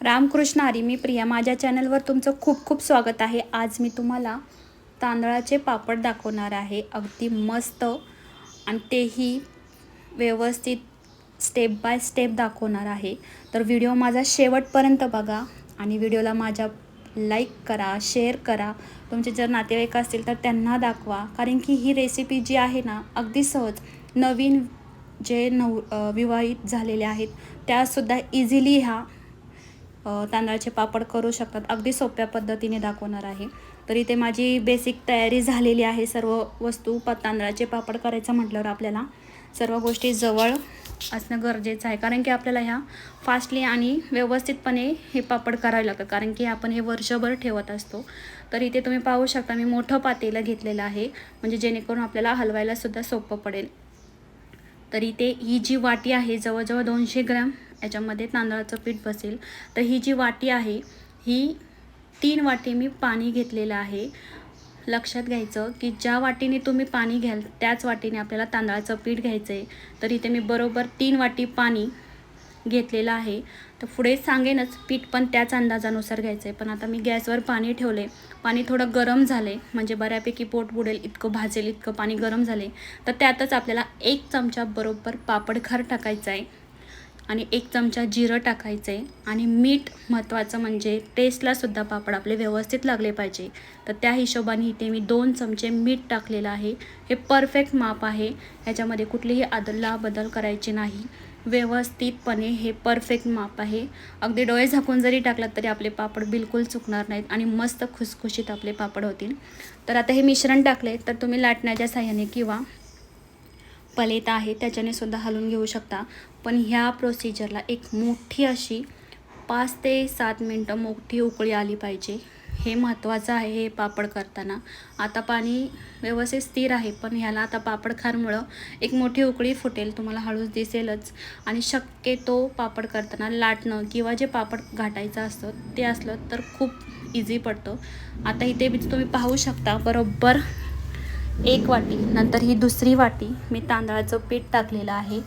रामकृष्ण हरी मी प्रिया. माझ्या चॅनलवर तुमचं खूप खूप स्वागत आहे. आज मी तुम्हाला तांदळाचे पापड दाखवणार आहे. अगदी मस्त. आणि तेही व्यवस्थित स्टेप बाय स्टेप दाखवणार आहे. तर व्हिडिओ माझा शेवटपर्यंत बघा आणि व्हिडिओला माझ्या लाईक करा शेअर करा. तुमचे जर नातेवाईक असतील तर त्यांना दाखवा. कारण की ही रेसिपी जी आहे ना अगदी सहज नवीन जे नव विवाहित झालेले आहेत त्यासुद्धा इझिली ह्या तांदळाचे पापड करू शकतात. अगदी सोप्या पद्धतीने दाखवणार आहे. तर इथे माझी बेसिक तयारी झालेली आहे. सर्व वस्तू प तांदळाचे पापड करायचं म्हटल्यावर आपल्याला सर्व गोष्टी जवळ असणं गरजेचं आहे. कारण की आपल्याला ह्या फास्टली आणि व्यवस्थितपणे हे पापड करावे लागतात. कारण की आपण हे वर्षभर ठेवत असतो. तर इथे तुम्ही पाहू शकता मी मोठं पातेलं घेतलेलं आहे. म्हणजे जेणेकरून आपल्याला हलवायला सुद्धा सोपं पडेल. तर इथे ही जी वाटी आहे जवळजवळ दोनशे ग्रॅम याच्यामध्ये तांदळाचं पीठ बसेल. तर ही जी वाटी आहे ही तीन वाटी मी पाणी घेतलेलं आहे. लक्षात घ्यायचं की ज्या वाटीने तुम्ही पाणी घ्याल त्याच वाटीने आपल्याला तांदळाचं पीठ घ्यायचं आहे तर इथे मी बरोबर तीन वाटी पाणी घेतलेलं आहे. तर पुढे सांगेनच पीठ पण त्याच अंदाजानुसार घ्यायचं आहे पण आता मी गॅसवर पाणी ठेवले पाणी थोडं गरम झाले म्हणजे बऱ्यापैकी पोट बुडेल इतकं भाजेल इतकं पाणी गरम झाले तर त्यातच आपल्याला एक चमचा बरोबर पापड खार टाकायचा आहे आणि एक चमचा जिरं टाकायचं आहे आणि मीठ महत्त्वाचं म्हणजे टेस्टलासुद्धा पापड आपले व्यवस्थित लागले पाहिजे. तर त्या हिशोबाने इथे मी दोन चमचे मीठ टाकलेलं आहे. हे परफेक्ट माप आहे. ह्याच्यामध्ये कुठलीही आदला बदल करायची नाही. व्यवस्थितपणे हे परफेक्ट माप आहे. अगदी डोळे झाकून जरी टाकलात तरी आपले पापड बिलकुल चुकणार नाहीत आणि मस्त खुसखुशीत आपले पापड होतील. तर आता हे मिश्रण टाकले तर तुम्ही लाटण्याच्या साह्याने किंवा पलेत आहे त्याच्याने सुद्धा हलवून घेऊ शकता. पण ह्या प्रोसिजरला एक मोठी अशी पाच ते सात मिनटं मोठी उकळी आली पाहिजे. हे महत्त्वाचं आहे हे पापड करताना. आता पाणी व्यवस्थित स्थिर आहे पण ह्याला आता पापड खारमुळं एक मोठी उकळी फुटेल तुम्हाला हळूच दिसेलच. आणि शक्यतो पापड करताना लाटणं किंवा जे पापड घाटायचं असतं ते असलं तर खूप इझी पडतं. आता इथे बी तुम्ही पाहू शकता बरोबर एक वाटी नंतर ही दुसरी वाटी मी तांदळाचं पीठ टाकलेलं आहे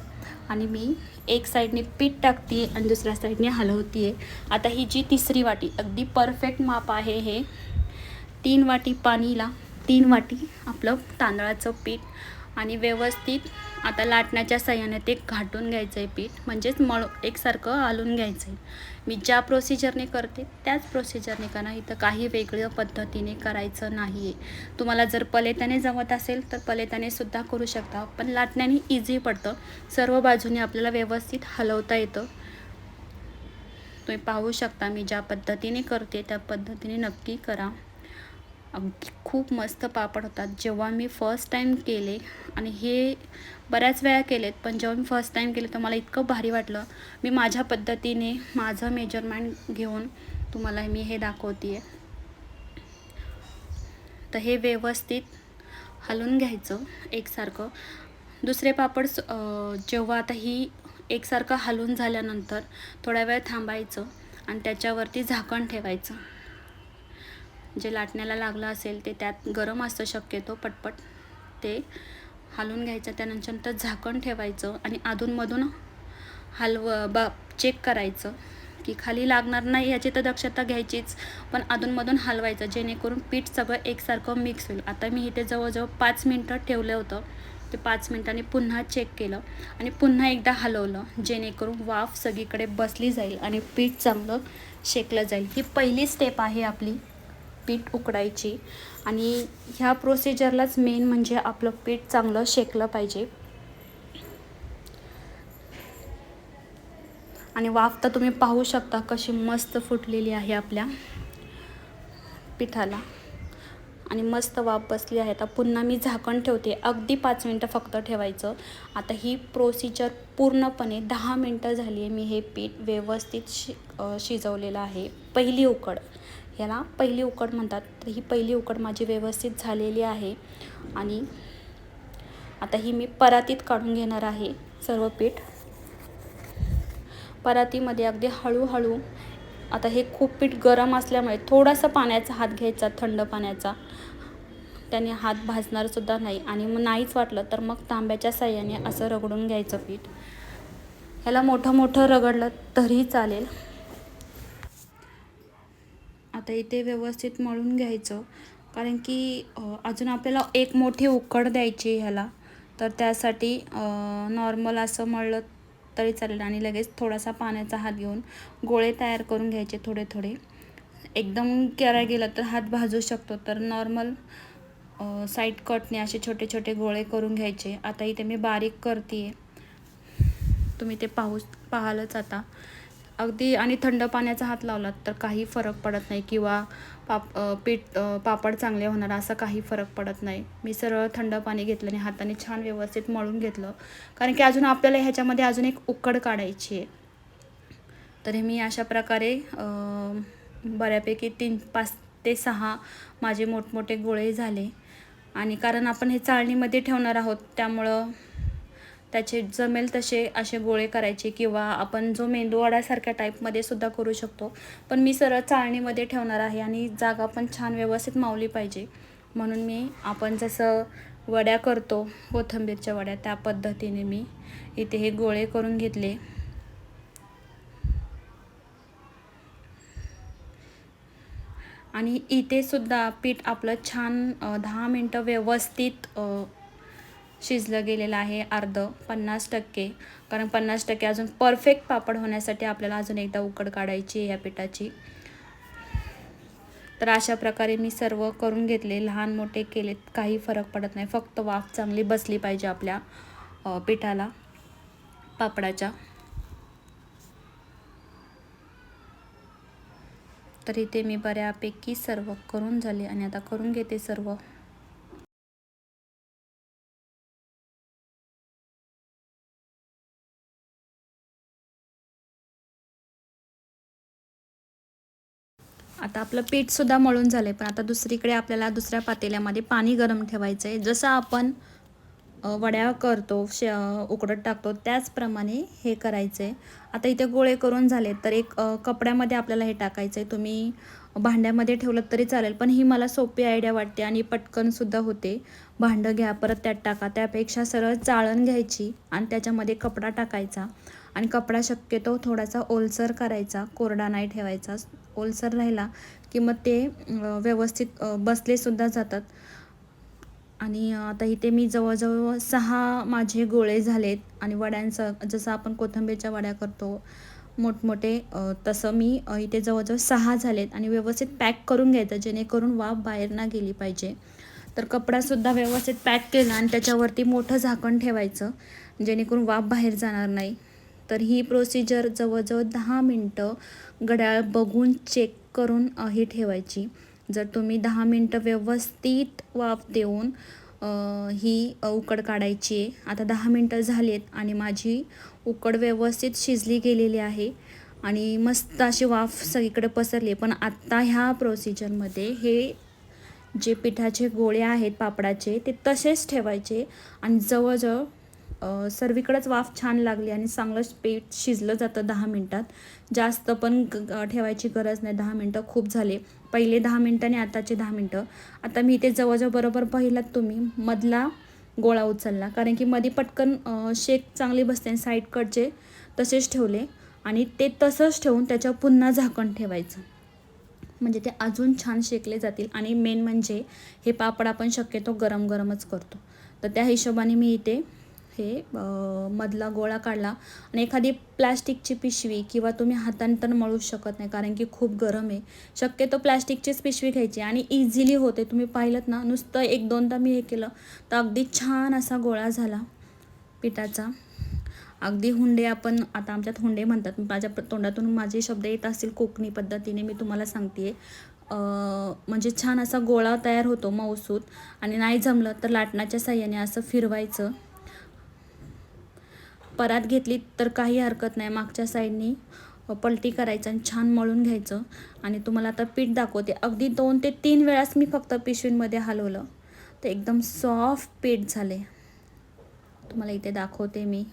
आणि मी एक साईडने पीठ टाकते आणि दुसऱ्या साईडने हलवते आहे आता ही जी तिसरी वाटी अगदी परफेक्ट माप आहे हे. तीन वाटी पाणीला तीन वाटी आपलं तांदळाचं पीठ आणि व्यवस्थित आता लाटण्याच्या सहाय्याने ते घाटून घ्यायचं आहे पीठ म्हणजेच मळ एकसारखं आलून घ्यायचं आहे मी ज्या प्रोसिजरने करते त्याच प्रोसिजरने करा इथं काही वेगळ्या पद्धतीने करायचं नाही आहे तुम्हाला जर पलेताने जमत असेल तर पलेताने सुद्धा करू शकता. पण लाटण्याने इझी पडतं. सर्व बाजूने आपल्याला व्यवस्थित हलवता येतं. तुम्ही पाहू शकता मी ज्या पद्धतीने करते त्या पद्धतीने नक्की करा. अगदी खूप मस्त पापड होतात. जेव्हा मी फर्स्ट टाईम केले आणि हे बऱ्याच वेळा केलेत पण जेव्हा मी फर्स्ट टाईम केले तर मला इतकं भारी वाटलं. मी माझ्या पद्धतीने माझं मेजरमेंट घेऊन तुम्हाला मी हे दाखवते आहे तर हे व्यवस्थित हलवून घ्यायचं एकसारखं. दुसरे पापड स- जेव्हा आता ही एकसारखं हलवून झाल्यानंतर थोड्या वेळ थांबायचं आणि त्याच्यावरती झाकण ठेवायचं. जे लाटण्याला लागलं असेल ते त्यात गरम असतं शक्यतो पटपट. ते हालून घ्यायचं त्यानंतर झाकण ठेवायचं आणि अधूनमधून हलव बा चेक करायचं की खाली लागणार नाही याची तर दक्षता घ्यायचीच पण अधूनमधून हलवायचं जेणेकरून पीठ सगळं एकसारखं मिक्स होईल. आता मी इथे जवळजवळ पाच मिनटं ठेवलं होतं. ते पाच मिनटांनी पुन्हा चेक केलं आणि पुन्हा एकदा हलवलं जेणेकरून वाफ सगळीकडे बसली जाईल आणि पीठ चांगलं शेकलं जाईल. ही पहिली स्टेप आहे आपली. पीठ उकडायची. आणि ह्या प्रोसिजरलाच मेन म्हणजे आपलं पीठ चांगलं शेकलं पाहिजे. आणि वाफ तर तुम्ही पाहू शकता कशी मस्त फुटलेली आहे आपल्या पिठाला. आणि मस्त वाफ बसली आहे. आता पुन्हा मी झाकण ठेवते. अगदी पाच मिनटं फक्त ठेवायचं. आता ही प्रोसिजर पूर्णपणे दहा मिनटं झाली आहे मी हे पीठ व्यवस्थित शि शिजवलेलं आहे. पहिली उकड. याला पहिली उकड म्हणतात. तर ही पहिली उकड माझी व्यवस्थित झालेली आहे. आणि आता ही मी परातीत काढून घेणार आहे सर्व पीठ. परातीमध्ये अगदी हळूहळू आता हे खूप पीठ गरम असल्यामुळे थोडासा पाण्याचा हात घ्यायचा थंड पाण्याचा. त्याने हात भाजणारसुद्धा नाही. आणि मग नाहीच वाटलं तर मग तांब्याच्या साह्याने असं रगडून घ्यायचं पीठ. ह्याला मोठं मोठं रगडलं तरी चालेल. आता इथे व्यवस्थित मळून घ्यायचं. कारण की अजून आपल्याला एक मोठी उकड द्यायची ह्याला. तर त्यासाठी नॉर्मल असं मळलं तरी चालेल. आणि लगेच थोडासा पाण्याचा हात घेऊन गोळे तयार करून घ्यायचे थोडे थोडे. एकदम करायला गेलं तर हात भाजू शकतो. तर नॉर्मल साईड कटने असे छोटे छोटे गोळे करून घ्यायचे. आता इथे मी बारीक करते तुम्ही ते पाहू पाहालच आता. अगदी आणि थंड पाण्याचा हात लावलात तर काही फरक पडत नाही किंवा पाप पीठ पापड चांगले होणार असा काही फरक पडत नाही. मी सरळ थंड पाणी घेतलं आणि हाताने छान व्यवस्थित मळून घेतलं. कारण की अजून आपल्याला ह्याच्यामध्ये अजून एक उकड काढायची आहे. तर हे मी अशा प्रकारे बऱ्यापैकी तीन पाच ते सहा माझे मोठमोठे गोळे झाले. आणि कारण आपण हे चाळणीमध्ये ठेवणार आहोत त्यामुळं त्याचे जमेल तसे असे गोळे करायचे किंवा आपण जो मेंदूवडासारख्या टाईपमध्ये सुद्धा करू शकतो. पण मी सरळ चाळणीमध्ये ठेवणार आहे आणि जागा पण छान व्यवस्थित मावली पाहिजे. म्हणून मी आपण जसं वड्या करतो कोथिंबीरच्या वड्या त्या पद्धतीने मी इथे हे गोळे करून घेतले. आणि इथे सुद्धा पीठ आपलं छान दहा मिनटं व्यवस्थित शिजलं गेलेलं आहे अर्ध पन्नास टक्के. कारण पन्नास टक्के अजून परफेक्ट पापड होण्यासाठी आपल्याला अजून एकदा उकड काढायची आहे या पिठाची. तर अशा प्रकारे मी सर्व करून घेतले. लहान मोठे केलेत काही फरक पडत नाही. फक्त वाफ चांगली बसली पाहिजे आपल्या पिठाला पापडाच्या. तर इथे मी बऱ्यापैकी सर्व करून झाले आणि आता करून घेते सर्व. आता आपलं पीठसुद्धा मळून झालं आहे पण आता दुसरीकडे आपल्याला दुसऱ्या पातेल्यामध्ये पाणी गरम ठेवायचं आहे जसं आपण वड्या करतो श उकडत टाकतो त्याचप्रमाणे हे करायचं आहे आता इथे गोळे करून झाले तर एक कपड्यामध्ये आपल्याला हे टाकायचं आहे तुम्ही भांड्यामध्ये ठेवलं तरी चालेल पण ही मला सोपी आयडिया वाटते आणि पटकनसुद्धा होते. भांडं घ्या परत त्यात टाका. त्यापेक्षा सरळ चाळण घ्यायची आणि त्याच्यामध्ये कपडा टाकायचा. आणि कपडा शक्यतो थोडासा ओलसर करायचा कोरडा नाही ठेवायचा. ओलसर राहिला की मग ते व्यवस्थित बसलेसुद्धा जातात. आणि आता इथे मी जवळजवळ सहा माझे गोळे झालेत आणि वड्यांचं जसं आपण कोथिंबीरच्या वड्या करतो मोठमोठे तसं मी इथे जवळजवळ सहा झालेत आणि व्यवस्थित पॅक करून घ्यायचं जेणेकरून वाफ बाहेर ना गेली पाहिजे. तर कपडासुद्धा व्यवस्थित पॅक केला आणि त्याच्यावरती मोठं झाकण ठेवायचं जेणेकरून वाफ बाहेर जाणार नाही. तर ही प्रोसिजर जवळजवळ दहा मिनटं घड्याळ बघून चेक करून ही ठेवायची. जर तुम्ही दहा मिनटं व्यवस्थित वाफ देऊन ही उकड काढायची आहे. आता दहा मिनटं झालीत आणि माझी उकड व्यवस्थित शिजली गेलेली आहे आणि मस्त अशी वाफ सगळीकडे पसरली पण आत्ता ह्या प्रोसिजरमध्ये हे जे पिठाचे गोळे आहेत पापडाचे ते तसेच ठेवायचे आणि जवळजवळ सर्वीकडंच वाफ छान लागली आणि चांगलं पेट शिजलं जातं दहा मिनटात. जास्त पण ग- ठेवायची गरज नाही. दहा मिनटं खूप झाले. पहिले दहा मिनटं आणि आताचे दहा मिनटं. आता मी इथे जवळजवळ बरोबर पाहिलात तुम्ही. मधला गोळा उचलला. कारण की मध्ये पटकन शेक चांगली बसते आणि साईडकडचे तसेच ठेवले. आणि ते तसंच ठेवून त्याच्यावर पुन्हा झाकण ठेवायचं. म्हणजे ते अजून छान शेकले जातील. आणि मेन म्हणजे हे पापड आपण शक्यतो गरम गरमच करतो. तर त्या हिशोबाने मी इथे हे मधला गोळा काढला आणि एखादी प्लॅस्टिकची पिशवी किंवा तुम्ही हाताने तर मळूच शकत नाही कारण की खूप गरम आहे. शक्यतो प्लॅस्टिकचीच पिशवी घ्यायची आणि इझिली होते. तुम्ही पाहिलं ना नुसतं एक दोनदा मी हे केलं तर अगदी छान असा गोळा झाला पिठाचा. अगदी हुंडे आपण आता आमच्यात हुंडे म्हणतात. माझ्या तोंडातून माझे शब्द येत असतील कोकणी पद्धतीने मी तुम्हाला सांगते म्हणजे छान असा गोळा तयार होतो मऊसूत आणि नाही जमलं तर लाटणाच्या साह्याने असं फिरवायचं. परात घेतली तर काही हरकत नाही. मागच्या साईडनी पलटी करायचं आणि छान मळून घ्यायचं. आणि तुम्हाला आता पीठ दाखवते. अगदी दोन ते तीन वेळाच मी फक्त पिशवींमध्ये हलवलं. तर एकदम सॉफ्ट पीठ झाले. तुम्हाला इथे दाखवते मी.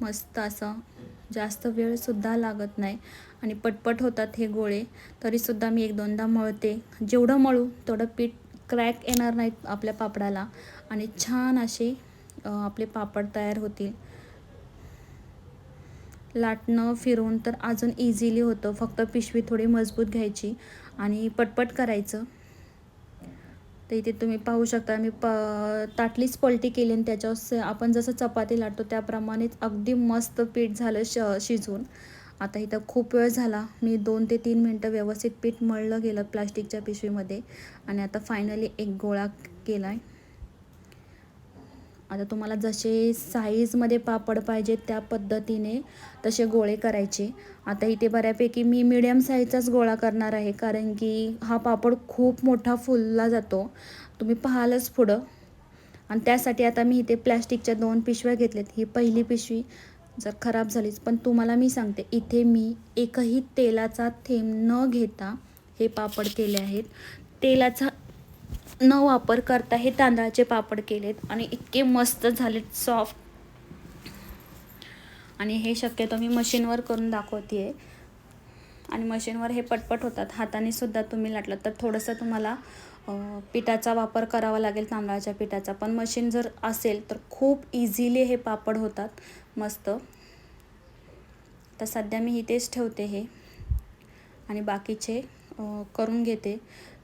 मस्त असं जास्त वेळसुद्धा लागत नाही. आणि पटपट होतात हे गोळे. तरीसुद्धा मी एक दोनदा मळते. जेवढं मळू तेवढं पीठ क्रॅक येणार नाहीत आपल्या पापडाला. आणि छान असे आपले पापड तयार होतील. लाटणं फिरवून तर अजून इझिली होतं. फक्त पिशवी थोडी मजबूत घ्यायची आणि पटपट करायचं. तर इथे तुम्ही पाहू शकता मी प ताटलीच पलटी केली आणि त्याच्यावर स- आपण जसं चपाती लाटतो त्याप्रमाणेच अगदी मस्त पीठ झालं श शिजवून. आता इथं खूप वेळ झाला. मी दोन ते तीन मिनटं व्यवस्थित पीठ मळलं गेलं प्लास्टिकच्या पिशवीमध्ये. आणि आता फायनली एक गोळा केला आहे आता तुम्हाला जसे साईजमध्ये पापड पाहिजे त्या पद्धतीने तसे गोळे करायचे. आता इथे बऱ्यापैकी मी मिडियम साईजचाच गोळा करणार आहे कारण की हा पापड खूप मोठा फुलला जातो. तुम्ही पाहालच पुढं. आणि त्यासाठी आता मी इथे प्लॅस्टिकच्या दोन पिशव्या घेतल्यात. ही पहिली पिशवी जर खराब झालीच पण तुम्हाला मी सांगते इथे मी एकही तेलाचा थेंब न घेता हे पापड केले आहेत. तेलाचा न वापर करता हे तांदळाचे पापड केलेत आणि इतके मस्त झालेत सॉफ्ट आणि हे शक्यतो मी मशीनवर करून दाखवते आहे आणि मशीनवर हे पटपट होतात. हाताने सुद्धा तुम्ही लाटलं तर थोडंसं तुम्हाला पिठाचा वापर करावा लागेल तांदळाच्या पिठाचा. पण मशीन जर असेल तर खूप इझिली हे पापड होतात. मस्त. तर सध्या मी इथेच ठेवते हे. आणि बाकीचे करून घेते.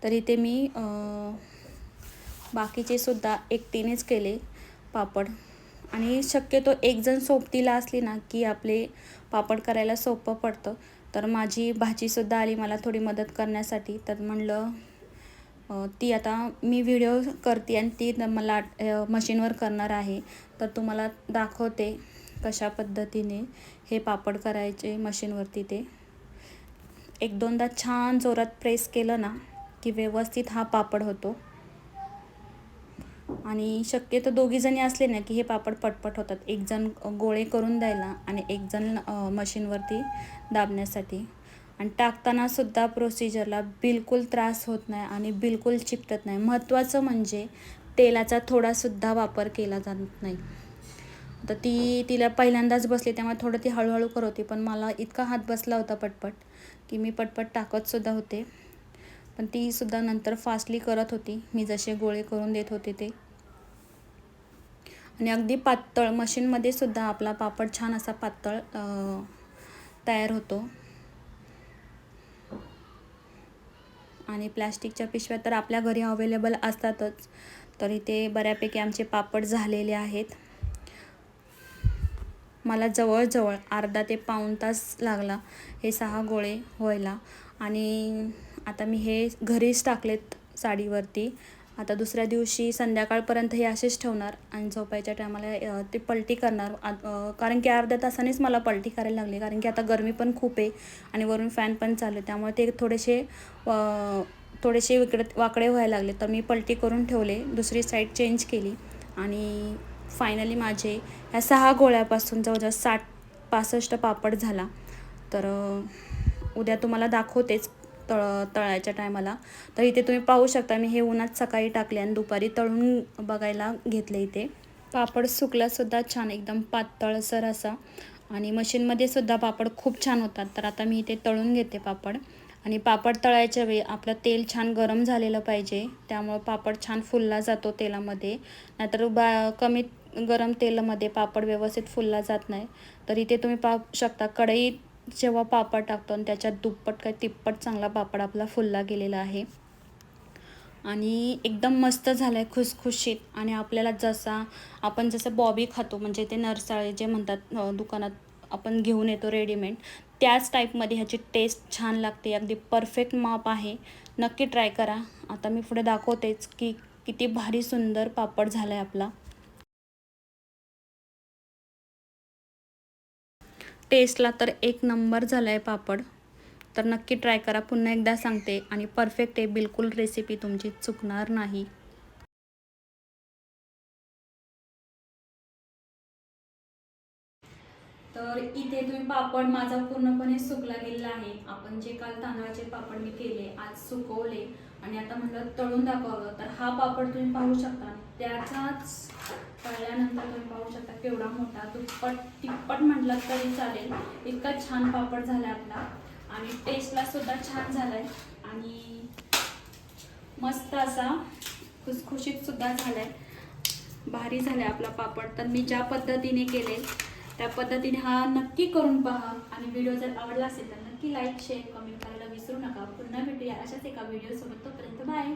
तर इथे मी बाकीचे सुद्धा एकटीनेच केले पापड. आणि शक्यतो एकजण सोबतीला असली ना की आपले पापड करायला सोपं पडतं. तर माझी भाचीसुद्धा आली मला थोडी मदत करण्यासाठी. तर म्हणलं ती आता मी व्हिडिओ करते आणि ती मला मशीनवर करणार आहे. तर तुम्हाला दाखवते कशा पद्धतीने हे पापड करायचे मशीनवरती ते. एक दोनदा छान जोरात प्रेस केलं ना की व्यवस्थित हा पापड होतो. आणि शक्यतो दोघीजणी असले ना की हे पापड पटपट होतात. एक जण गोळे करून द्यायला आणि एक जण मशीनवरती दाबण्यासाठी. आणि टाकताना सुद्धा प्रोसिजरला बिलकुल त्रास होत नाही आणि बिलकुल चिपटत नाही. महत्त्वाचं म्हणजे तेलाचा थोडासुद्धा वापर केला जात नाही. तर ती तिला पहिल्यांदाच बसली त्यामुळे थोडं ती हळूहळू करत होती. पण मला इतका हात बसला होता पटपट की मी पटपट टाकतसुद्धा होते. पण तीसुद्धा नंतर फास्टली करत होती. मी जसे गोळे करून देत होते ते. आणि अगदी पातळ मशीनमध्ये सुद्धा आपला पापड छान असा पातळ तयार होतो. आणि प्लॅस्टिकच्या पिशव्या तर आपल्या घरी अवेलेबल असतातच तर इथे बऱ्यापैकी आमचे पापड झालेले आहेत. मला जवळजवळ अर्धा ते पाऊण तास लागला हे सहा गोळे व्हायला. आणि आता मी हे घरीच टाकलेत साडीवरती. आता दुसऱ्या दिवशी संध्याकाळपर्यंत हे असेच ठेवणार आणि झोपायच्या टायमाला ते पलटी करणार. आ- कारण की अर्ध्या तासानेच मला पलटी करायला लागली. कारण की आता गरमी पण खूप आहे आणि वरून फॅन पण चालू आहे. त्यामुळे ते थोडेसे थोडेसे विकडे वाकडे व्हायला लागले. तर मी पलटी करून ठेवले. दुसरी साईड चेंज केली. आणि फायनली माझे ह्या सहा गोळ्यापासून जवळजवळ साठ पासष्ट पापड झाला. तर उद्या तुम्हाला दाखवतेच. तळ तळायच्या टायमाला. तर इथे तुम्ही पाहू शकता मी हे उन्हात सकाळी टाकले आणि दुपारी तळून बघायला घेतले इथे. पापड सुकलासुद्धा छान एकदम पातळसर असा. आणि मशीनमध्ये सुद्धा पापड खूप छान होतात. तर आता मी इथे तळून घेते पापड. आणि पापड तळायच्या वेळी आपलं तेल छान गरम झालेलं पाहिजे. त्यामुळं पापड छान फुलला जातो तेलामध्ये. नाहीतर बा कमी गरम तेलामध्ये पापड व्यवस्थित फुलला जात नाही. तर इथे तुम्ही पाहू शकता कढईत जेव्हा पापड टाकतो आणि त्याच्यात दुप्पट काय तिप्पट चांगला पापड आपला फुलला गेलेला आहे. आणि एकदम मस्त झालं आहे खुसखुशीत. आणि आपल्याला जसा आपण जसं बॉबी खातो म्हणजे ते नरसाळे जे म्हणतात दुकानात आपण घेऊन येतो रेडीमेड त्याच टाईपमध्ये ह्याची टेस्ट छान लागते. अगदी परफेक्ट माप आहे. नक्की ट्राय करा. आता मी पुढे दाखवतेच की किती भारी सुंदर पापड झाला आहे आपला. टेस्टला तर एक नंबर झाला आहे पापड. तर नक्की ट्राय करा. पुन्हा एकदा सांगते आणि परफेक्ट आहे. बिलकुल रेसिपी तुमची चुकणार नाही. तर इथे तुम्ही पापड माझा पूर्णपणे सुकला गेलेला आहे. आपण जे काल तांदळाचे पापड मी केले आज सुकवले. आणि आता म्हटलं तळून दाखवावं. तर हा पापड तुम्ही पाहू शकता. त्याचाच तळल्यानंतर तुम्ही पाहू शकता केवढा मोठा दुप्पट तिप्पट म्हटलं तरी चालेल. इतका छान पापड झाला आपला. आणि टेस्टला सुद्धा छान झालाय. आणि मस्त असा खुसखुशीत सुद्धा झालाय. भारी झालाय आपला पापड. तर मी ज्या पद्धतीने केले त्या पद्धतीने हा नक्की करून पहा. आणि व्हिडिओ जर आवडला असेल तर नक्की लाईक शेअर कमेंट करा विसरू नका. पुन्हा भेटूया अशाच एका व्हिडिओसोबत तोपर्यंत बाय